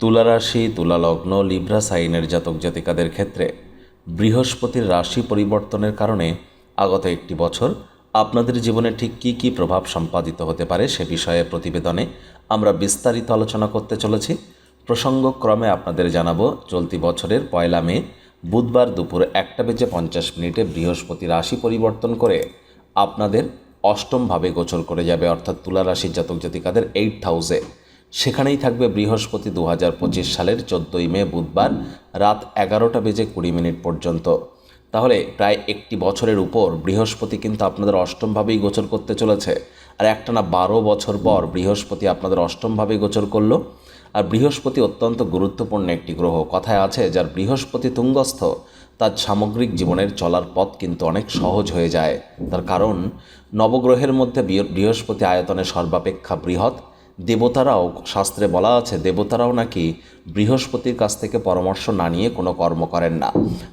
তুলা রাশি তুলা লগ্ন লিব্রা সাইনের জাতক জাতিকাদের ক্ষেত্রে বৃহস্পতির রাশি পরিবর্তনের কারণে আগত একটি বছর আপনাদের জীবনে ঠিক কী কী প্রভাব সম্পাদিত হতে পারে সে বিষয়ে প্রতিবেদনে আমরা বিস্তারিত আলোচনা করতে চলেছি। প্রসঙ্গক্রমে আপনাদের জানাব, চলতি বছরের পয়লা মে, বুধবার দুপুর একটা বেজে পঞ্চাশ মিনিটে বৃহস্পতি রাশি পরিবর্তন করে আপনাদের অষ্টমভাবে গোচর করে যাবে, অর্থাৎ তুলা রাশির জাতক জাতিকাদের এইট হাউসে সেখানেই থাকবে বৃহস্পতি দু হাজার পঁচিশ সালের চোদ্দোই মে বুধবার রাত এগারোটা বেজে কুড়ি মিনিট পর্যন্ত। তাহলে প্রায় একটি বছরের উপর বৃহস্পতি কিন্তু আপনাদের অষ্টমভাবেই গোচর করতে চলেছে। আর একটানা বারো বছর পর বৃহস্পতি আপনাদের অষ্টমভাবেই গোচর করল। আর বৃহস্পতি অত্যন্ত গুরুত্বপূর্ণ একটি গ্রহ। কথায় আছে, যার বৃহস্পতি তুঙ্গস্থ, তার সামগ্রিক জীবনের চলার পথ কিন্তু অনেক সহজ হয়ে যায়। তার কারণ, নবগ্রহের মধ্যে বৃহ- বৃহস্পতি আয়তনে সর্বাপেক্ষা বৃহৎ। দেবতারাও, শাস্ত্রে বলা আছে, দেবতারাও নাকি বৃহস্পতির কাছ থেকে পরামর্শ না নিয়ে কোনো কর্ম করেন না।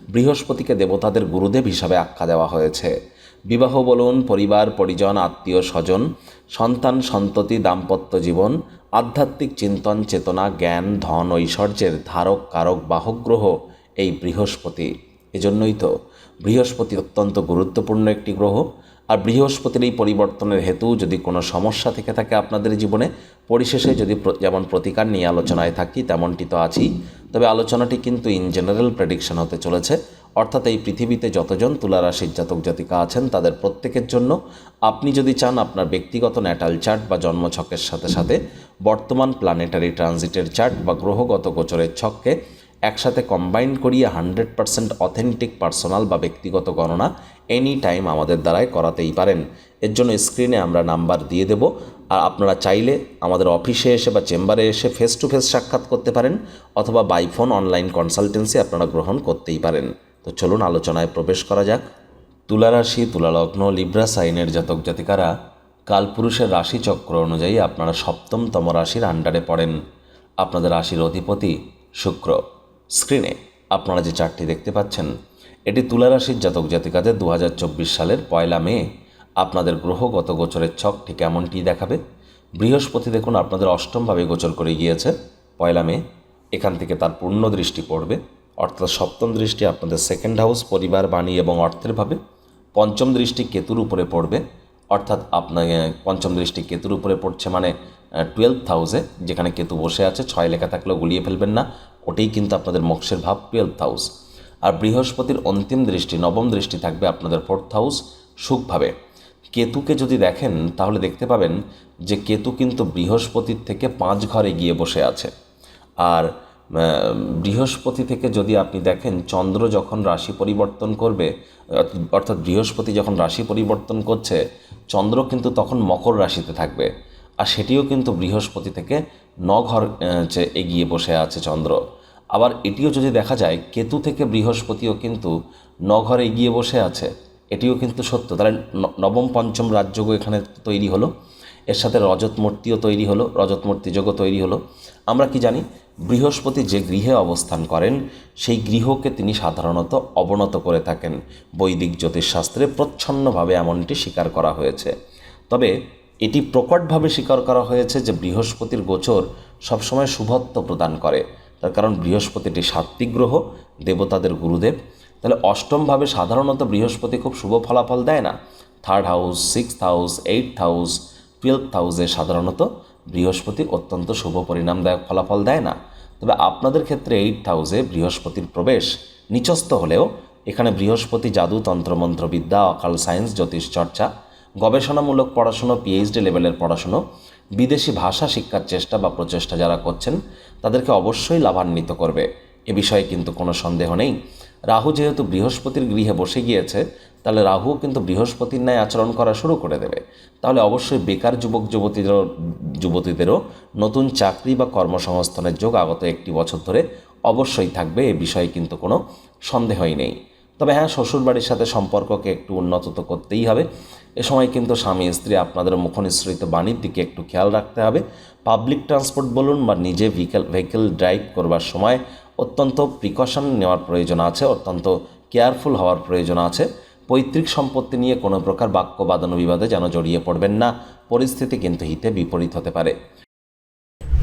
বৃহস্পতিকে দেবতাদের গুরুদেব হিসাবে আখ্যা দেওয়া হয়েছে। বিবাহ বলুন, পরিবার, পরিজন, আত্মীয়, স্বজন, সন্তান, সন্ততি, দাম্পত্য জীবন, আধ্যাত্মিক চিন্তন, চেতনা, জ্ঞান, ধন, ঐশ্বর্যের ধারক, কারক বাহক গ্রহ এই বৃহস্পতি। এজন্যই তো বৃহস্পতি অত্যন্ত গুরুত্বপূর্ণ একটি গ্রহ। আর বৃহস্পতির এই পরিবর্তনের হেতু যদি কোনো সমস্যা থেকে থাকে আপনাদের জীবনে, পরিশেষে যদি যেমন প্রতিকার নিয়ে আলোচনায় থাকি, তেমনটি তো আছেই। তবে আলোচনাটি কিন্তু ইন জেনারেল প্রেডিকশন হতে চলেছে। অর্থাৎ এই পৃথিবীতে যতজন তুলারাশির জাতক জাতিকা আছেন, তাদের প্রত্যেকের জন্য আপনি যদি চান আপনার ব্যক্তিগত ন্যাটাল চার্ট বা জন্মছকের সাথে সাথে বর্তমান প্ল্যানেটারি ট্রানজিটের চার্ট বা গ্রহগত গোচরের ছককে একসাথে কম্বাইন করিয়ে হান্ড্রেড পার্সেন্ট অথেন্টিক পার্সোনাল বা ব্যক্তিগত গণনা এনি টাইম আমাদের দ্বারাই করাতেই পারেন। এর জন্য স্ক্রিনে আমরা নাম্বার দিয়ে দেব। আর আপনারা চাইলে আমাদের অফিসে এসে বা চেম্বারে এসে ফেস টু ফেস সাক্ষাৎ করতে পারেন অথবা বাই ফোন অনলাইন কনসালটেন্সি আপনারা গ্রহণ করতেই পারেন। তো চলুন আলোচনায় প্রবেশ করা যাক। তুলা রাশি, তুলা লগ্ন লিব্রা সাইনের জাতক জাতিকারা কালপুরুষের রাশিচক্র অনুযায়ী আপনারা সপ্তমতম রাশির আন্ডারে পড়েন। আপনাদের রাশির অধিপতি শুক্র। স্ক্রিনে আপনারা যে চারটি দেখতে পাচ্ছেন, এটি তুলা রাশির জাতক জাতিকাদের দু হাজার চব্বিশ সালের পয়লা মে। আপনাদের গ্রহগত গোচরের ছক ঠিক এমনটি দেখাবে। বৃহস্পতি দেখুন আপনাদের অষ্টমভাবে গোচর করে গিয়েছে পয়লা মে। এখান থেকে তার পূর্ণ দৃষ্টি পড়বে, অর্থাৎ সপ্তম দৃষ্টি আপনাদের সেকেন্ড হাউস পরিবার, বাণী এবং অর্থের ভাবে। পঞ্চম দৃষ্টি কেতুর উপরে পড়বে, অর্থাৎ আপনার পঞ্চম দৃষ্টি কেতুর উপরে পড়ছে মানে টুয়েলভ হাউসে যেখানে কেতু বসে আছে, ছয় লেখা থাকলেও গুলিয়ে ফেলবেন না। ওটাই কিন্তু আপনাদের মোক্ষের ভাব টুয়েলভ হাউস আর বৃহস্পতির অন্তিম দৃষ্টি, নবম দৃষ্টি থাকবে আপনাদের ফোর্থ হাউস সুখভাবে। কেতুকে যদি দেখেন, তাহলে দেখতে পাবেন যে কেতু কিন্তু বৃহস্পতির থেকে পাঁচ ঘরে গিয়ে বসে আছে। আর বৃহস্পতি থেকে যদি আপনি দেখেন, চন্দ্র যখন রাশি পরিবর্তন করবে, অর্থাৎ বৃহস্পতি যখন রাশি পরিবর্তন করছে, চন্দ্র কিন্তু তখন মকর রাশিতে থাকবে। আর সেটিও কিন্তু বৃহস্পতি থেকে ন ঘর যে এগিয়ে বসে আছে চন্দ্র। আবার এটিও যদি দেখা যায়, কেতু থেকে বৃহস্পতিও কিন্তু ন এগিয়ে বসে আছে। এটিও কিন্তু সত্য। তাহলে নবম পঞ্চম রাজযোগ এখানে তৈরি হলো। এর সাথে রজতমূর্তিও তৈরি হলো, রজত মূর্তি যোগও তৈরি হলো। আমরা কি জানি, বৃহস্পতি যে গৃহে অবস্থান করেন, সেই গৃহকে তিনি সাধারণত অবনত করে থাকেন। বৈদিক জ্যোতিষশাস্ত্রে প্রচ্ছন্নভাবে এমনটি স্বীকার করা হয়েছে। তবে এটি প্রকটভাবে স্বীকার করা হয়েছে যে বৃহস্পতির গোচর সবসময় শুভত্ব প্রদান করে। তার কারণ বৃহস্পতি একটি সাত্বিক গ্রহ, দেবতাদের গুরুদেব। তাহলে অষ্টমভাবে সাধারণত বৃহস্পতি খুব শুভ ফলাফল দেয় না। Third house six house eight house twelve হাউসে সাধারণত বৃহস্পতি অত্যন্ত শুভ পরিণামদায়ক ফলাফল দেয় না। তবে আপনাদের ক্ষেত্রে এইট হাউসে বৃহস্পতির প্রবেশ নিচস্থ হলেও এখানে বৃহস্পতি জাদু তন্ত্রমন্ত্র বিদ্যা অকাল সায়েন্স, জ্যোতিষ চর্চা গবেষণামূলক পড়াশুনো পিএইচডি লেভেলের পড়াশুনো, বিদেশি ভাষা শিক্ষার চেষ্টা বা প্রচেষ্টা যারা করছেন, তাদেরকে অবশ্যই লাভান্বিত করবে। এ বিষয়ে কিন্তু কোনো সন্দেহ নেই। রাহু যেহেতু বৃহস্পতির গৃহে বসে গিয়েছে, তাহলে রাহু কিন্তু বৃহস্পতির ন্যায় আচরণ করা শুরু করে দেবে। তাহলে অবশ্যই বেকার যুবক যুবতীদেরও যুবতীদেরও নতুন চাকরি বা কর্মসংস্থানের যোগ আগত একটি বছর ধরে অবশ্যই থাকবে। এ বিষয়ে কিন্তু কোনো সন্দেহই নেই। তবে হ্যাঁ শ্বশুরবাড়ির সাথে সম্পর্ককে একটু উন্নত তো করতেই হবে। এ সময় কিন্তু স্বামী, স্ত্রী আপনাদের মুখনিসৃত বাণীর দিকে একটু খেয়াল রাখতে হবে। পাবলিক ট্রান্সপোর্ট বলুন বা নিজে ভেহিকেল ভেহিকেল ড্রাইভ করবার সময় অত্যন্ত প্রিকশন নেওয়ার প্রয়োজন আছে, অত্যন্ত কেয়ারফুল হওয়ার প্রয়োজন আছে। পৈতৃক সম্পত্তি নিয়ে কোনো প্রকার বাক্য বাদানুবিবাদে যেন জড়িয়ে পড়বেন না। পরিস্থিতি কিন্তু হিতে বিপরীত হতে পারে।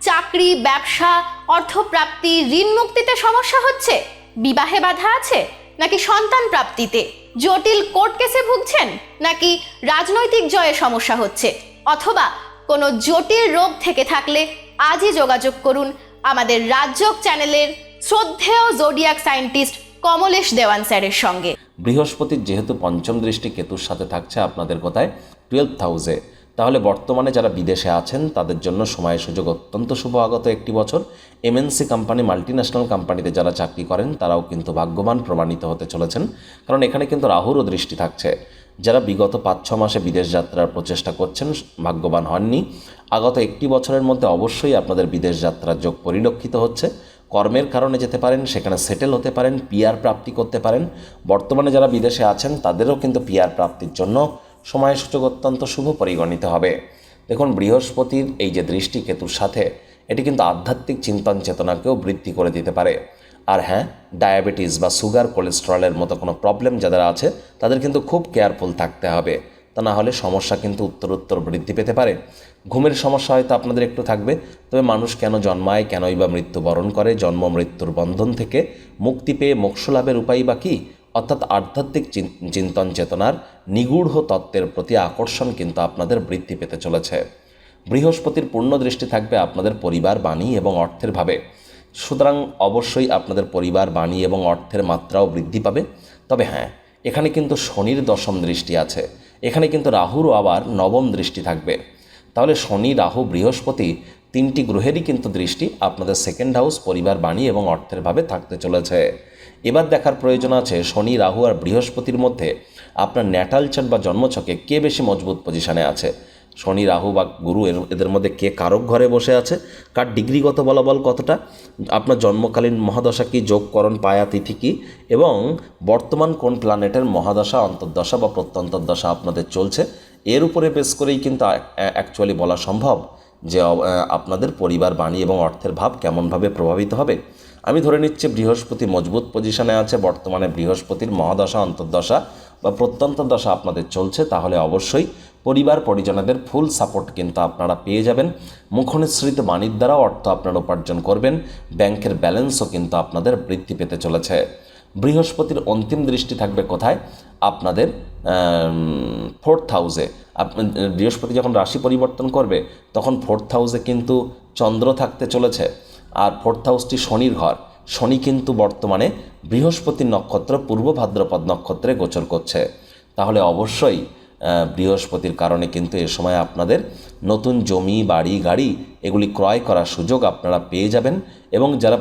চাকরি, ব্যবসা, অর্থপ্রাপ্তি, ঋণ মুক্তিতে সমস্যা হচ্ছে? বিবাহে বাধা আছে? নাকি সন্তান প্রাপ্তিতে? জটিল কোর্ট কেসে ভুগছেন? নাকি রাজনৈতিক জয়ে সমস্যা হচ্ছে? অথবা কোনো জটিল রোগ থেকে থাকলে আজই যোগাযোগ করুন আমাদের রাজ্যক চ্যানেলের শ্রদ্ধেয় জোডিয়াক সায়েন্টিস্ট কমলেশ দেওয়ান স্যারের সঙ্গে। বৃহস্পতির যেহেতু পঞ্চম দৃষ্টি কেতুর সাথে থাকছে আপনাদের কোথায় টুয়েলভ হাউসে তাহলে বর্তমানে যারা বিদেশে আছেন, তাদের জন্য সময় সুযোগ অত্যন্ত শুভ। আগত একটি বছর এমএনসি কোম্পানি মাল্টিন্যাশনাল কোম্পানিতে যারা চাকরি করেন, তারাও কিন্তু ভাগ্যবান প্রমাণিত হতে চলেছেন। কারণ এখানে কিন্তু রাহুরও দৃষ্টি থাকছে। যারা বিগত পাঁচ ছ মাসে বিদেশ যাত্রার প্রচেষ্টা করছেন, ভাগ্যবান হননি। আগত একটি বছরের মধ্যে অবশ্যই আপনাদের বিদেশ যাত্রার যোগ পরিলক্ষিত হচ্ছে। কর্মের কারণে যেতে পারেন, সেখানে সেটেল হতে পারেন পিআর প্রাপ্তি করতে পারেন। বর্তমানে যারা বিদেশে আছেন, তাদেরও কিন্তু পিআর প্রাপ্তির জন্য সময় সূচক অত্যন্ত শুভ পরিগণিত হবে। দেখুন, বৃহস্পতির এই যে দৃষ্টি কেতুর সাথে, এটি কিন্তু আধ্যাত্মিক চিন্তন চেতনাকেও বৃদ্ধি করে দিতে পারে। আর হ্যাঁ ডায়াবেটিস বা সুগার, কোলেস্ট্রলের মতো কোনো প্রবলেম যাদের আছে, তাদের কিন্তু খুব কেয়ারফুল থাকতে হবে। তা না হলে সমস্যা কিন্তু উত্তরোত্তর বৃদ্ধি পেতে পারে। ঘুমের সমস্যা হয়তো আপনাদের একটু থাকবে, তবে মানুষ কেন জন্মায়, কেনই বা মৃত্যুবরণ করে, জন্ম মৃত্যুর বন্ধন থেকে মুক্তি পেয়ে মোক্ষ লাভের উপায় বা কী? অর্থাৎ আধ্যাত্মিক চিন- চিন্তন চেতনার নিগূঢ় তত্ত্বের প্রতি আকর্ষণ কিন্তু আপনাদের বৃদ্ধি পেতে চলেছে। বৃহস্পতির পূর্ণ দৃষ্টি থাকবে আপনাদের পরিবার, বাণী এবং অর্থের ভাবে। সুতরাং অবশ্যই আপনাদের পরিবার, বাণী এবং অর্থের মাত্রাও বৃদ্ধি পাবে। তবে হ্যাঁ এখানে কিন্তু শনির দশম দৃষ্টি আছে। এখানে কিন্তু রাহুরও আবার নবম দৃষ্টি থাকবে। তাহলে শনি, রাহু, বৃহস্পতি তিনটি গ্রহেরই কিন্তু দৃষ্টি আপনাদের সেকেন্ড হাউস পরিবার, বাণী এবং অর্থের ভাবে থাকতে চলেছে। এবার দেখার প্রয়োজন আছে শনি, রাহু আর বৃহস্পতির মধ্যে। আপনার ন্যাটাল চার্ট বা জন্মছকে কে বেশি মজবুত পজিশনে আছে? শনি, রাহু বা গুরু, এর, এদের মধ্যে কে কারক ঘরে বসে আছে? কার ডিগ্রিগত বলাবল কতটা? আপনার জন্মকালীন মহাদশা কি, যোগকরণ পায়া তিথি কি? এবং বর্তমান কোন প্ল্যানেটের মহাদশা, অন্তর্দশা বা প্রত্যন্তর্দশা আপনাদের চলছে? এর উপরে বেস করেই কিন্তু অ্যাকচুয়ালি বলা সম্ভব যে আপনাদের পরিবার, বাণী এবং অর্থের ভাব কেমনভাবে প্রভাবিত হবে? আমি ধরে নিচ্ছি বৃহস্পতি মজবুত পজিশনে আছে, বর্তমানে বৃহস্পতির মহাদশা, অন্তর্দশা বা প্রত্যন্ত দশা আপনাদের চলছে, তাহলে অবশ্যই পরিবার পরিজনদের ফুল সাপোর্ট কিন্তু আপনারা পেয়ে যাবেন। মুখনিসৃত বাণীর দ্বারা অর্থ আপনারা উপার্জন করবেন, ব্যাংকের ব্যালেন্সও কিন্তু আপনাদের বৃদ্ধি পেতে চলেছে। বৃহস্পতির অন্তিম দৃষ্টি থাকবে কোথায়? আপনাদের ফোর্থ হাউসে বৃহস্পতি যখন রাশি পরিবর্তন করবে, তখন ফোর্থ হাউসে কিন্তু চন্দ্র থাকতে চলেছে। আর ফোর্থ হাউসটি শনির ঘর। শনি কিন্তু বর্তমানে বৃহস্পতির নক্ষত্র, পূর্ব ভাদ্রপদ নক্ষত্রে গোচর করছে। তাহলে অবশ্যই বৃহস্পতির কারণে কিন্তু এ সময় আপনাদের নতুন জমি, বাড়ি, গাড়ি এগুলি ক্রয় করার সুযোগ আপনারা পেয়ে যাবেন এবং যারা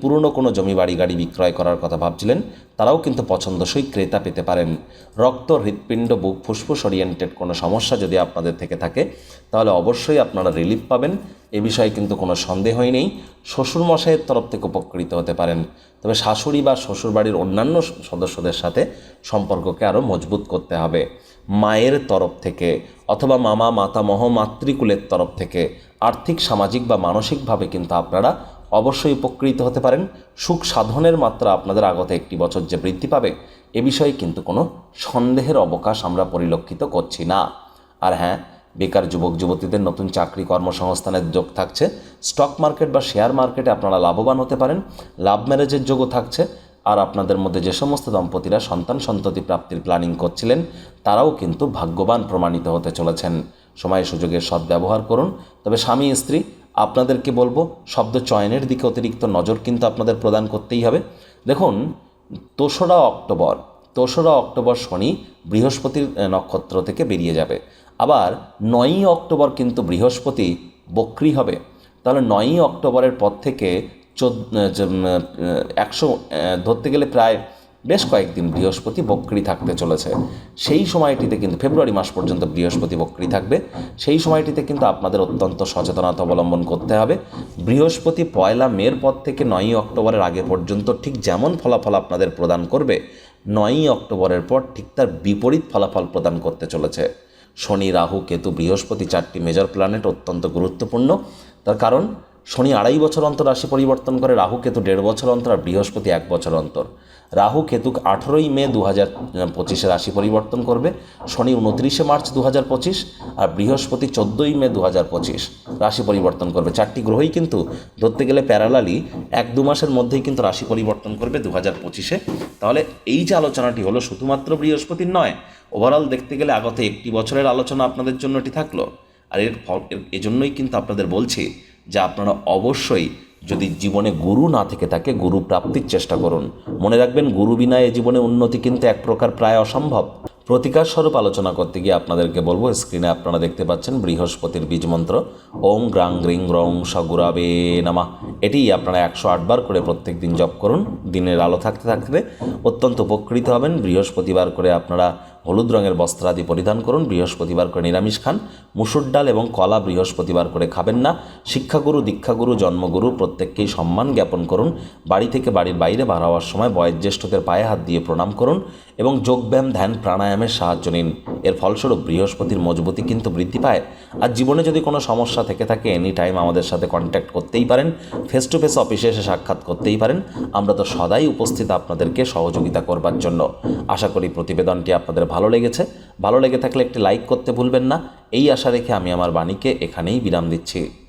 পুরনো কোনো জমি, বাড়ি, গাড়ি বিক্রয় করার কথা ভাবছিলেন, তারাও কিন্তু পছন্দসই ক্রেতা পেতে পারেন। রক্ত, হৃৎপিণ্ড বুক ফুসফুস ওরিয়েন্টেড কোনো সমস্যা যদি আপনাদের থেকে থাকে, তাহলে অবশ্যই আপনারা রিলিফ পাবেন। এ বিষয়ে কিন্তু কোনো সন্দেহই নেই। শ্বশুরমশাইয়ের তরফ থেকে উপকৃত হতে পারেন। তবে শাশুড়ি বা শ্বশুরবাড়ির অন্যান্য সদস্যদের সাথে সম্পর্ককে আরও মজবুত করতে হবে। মায়ের তরফ থেকে অথবা মামা মাতামহ মাতৃকুলের তরফ থেকে আর্থিক, সামাজিক বা মানসিকভাবে কিন্তু আপনারা অবশ্যই উপকৃত হতে পারেন। সুখ সাধনের মাত্রা আপনাদের আগত একটি বছর যে বৃদ্ধি পাবে, এ বিষয়ে কিন্তু কোনো সন্দেহের অবকাশ আমরা পরিলক্ষিত করছি না। আর হ্যাঁ বেকার যুবক, যুবতীদের নতুন চাকরি, কর্মসংস্থানের যোগ থাকছে। স্টক মার্কেট বা শেয়ার মার্কেটে আপনারা লাভবান হতে পারেন। লাভ ম্যারেজের যোগও থাকছে। আর আপনাদের মধ্যে যে সমস্ত দম্পতিরা সন্তান সন্ততি প্রাপ্তির প্ল্যানিং করছিলেন, তারাও কিন্তু ভাগ্যবান প্রমাণিত হতে চলেছেন। সময় সুযোগের সদ্ব্যবহার করুন। তবে স্বামী, স্ত্রী, আপনাদেরকে বলব, শব্দ চয়নের দিকে অতিরিক্ত নজর কিন্তু আপনাদের প্রদান করতেই হবে। দেখুন দোসরা অক্টোবর দোসরা অক্টোবর শনি বৃহস্পতির নক্ষত্র থেকে বেরিয়ে যাবে। আবার নয়ই অক্টোবর কিন্তু বৃহস্পতি বক্রি হবে। তাহলে নয়ই অক্টোবরের পর থেকে একশো ধরতে গেলে প্রায় বেশ কয়েকদিন বৃহস্পতি বক্রি থাকতে চলেছে। সেই সময়টিতে কিন্তু ফেব্রুয়ারি মাস পর্যন্ত বৃহস্পতি বক্রি থাকবে। সেই সময়টিতে কিন্তু আপনাদের অত্যন্ত সচেতনতা অবলম্বন করতে হবে। বৃহস্পতি পয়লা মের পর থেকে নয়ই অক্টোবরের আগে পর্যন্ত ঠিক যেমন ফলাফল আপনাদের প্রদান করবে, নয়ই অক্টোবরের পর ঠিক তার বিপরীত ফলাফল প্রদান করতে চলেছে। শনি, রাহু, কেতু, বৃহস্পতি চারটি মেজর প্ল্যানেট অত্যন্ত গুরুত্বপূর্ণ। তার কারণ শনি আড়াই বছর অন্তর রাশি পরিবর্তন করে রাহু কেতু দেড় বছর অন্তর আর বৃহস্পতি এক বছর অন্তর। রাহু কেতু আঠেরোই মে দু হাজার পঁচিশে রাশি পরিবর্তন করবে, শনি উনত্রিশে মার্চ দু হাজার পঁচিশ আর বৃহস্পতি চোদ্দোই মে দু হাজার পঁচিশ রাশি পরিবর্তন করবে। চারটি গ্রহই কিন্তু ধরতে গেলে প্যারালালি এক দু মাসের মধ্যেই কিন্তু রাশি পরিবর্তন করবে দু হাজার পঁচিশে তাহলে এই যে আলোচনাটি হলো শুধুমাত্র বৃহস্পতির নয় ওভারঅল দেখতে গেলে আগত একটি বছরের আলোচনা আপনাদের জন্য এটি থাকল। আর এর, এজন্যই কিন্তু আপনাদের বলছি যে আপনারা অবশ্যই যদি জীবনে গুরু না থেকে থাকে, গুরু প্রাপ্তির চেষ্টা করুন। মনে রাখবেন, গুরু বিনা এ জীবনে উন্নতি কিন্তু এক প্রকার প্রায় অসম্ভব। প্রতিকার স্বরূপ আলোচনা করতে গিয়ে আপনাদেরকে বলব, স্ক্রিনে আপনারা দেখতে পাচ্ছেন বৃহস্পতির বীজ মন্ত্র। ওম গ্রাং গ্রিং রং সগুরাবে নামা। এটি আপনারা একশো আটবার করে প্রত্যেক দিন জপ করুন। দিনের আলো থাকতে থাকতে অত্যন্ত উপকৃত হবেন। বৃহস্পতিবার করে আপনারা হলুদ রঙের বস্ত্রাদি পরিধান করুন। বৃহস্পতিবার করে নিরামিষ খান। মুসুর ডাল এবং কলা বৃহস্পতিবার করে খাবেন না। শিক্ষাগুরু, দীক্ষাগুরু, জন্মগুরু প্রত্যেককেই সম্মান জ্ঞাপন করুন। বাড়ি থেকে বাড়ির বাইরে বার হওয়ার সময় বয়োজ্যেষ্ঠদের পায়ে হাত দিয়ে প্রণাম করুন এবং যোগব্যায়াম, ধ্যান, প্রাণায়ামের সাহায্য নিন। এর ফলস্বরূপ বৃহস্পতির মজবুতি কিন্তু বৃদ্ধি পায়। আর জীবনে যদি কোনো সমস্যা থেকে থাকে এনি টাইম আমাদের সাথে কন্ট্যাক্ট করতেই পারেন ফেস টু ফেস অফিসে এসে সাক্ষাৎ করতেই পারেন। আমরা তো সদাই উপস্থিত আপনাদেরকে সহযোগিতা করবার জন্য। আশা করি প্রতিবেদনটি আপনাদের ভালো লেগেছে। ভালো লেগে থাকলে একটি লাইক করতে ভুলবেন না। এই আশা রেখে আমি আমার বাণীকে এখানেই বিরাম দিচ্ছি।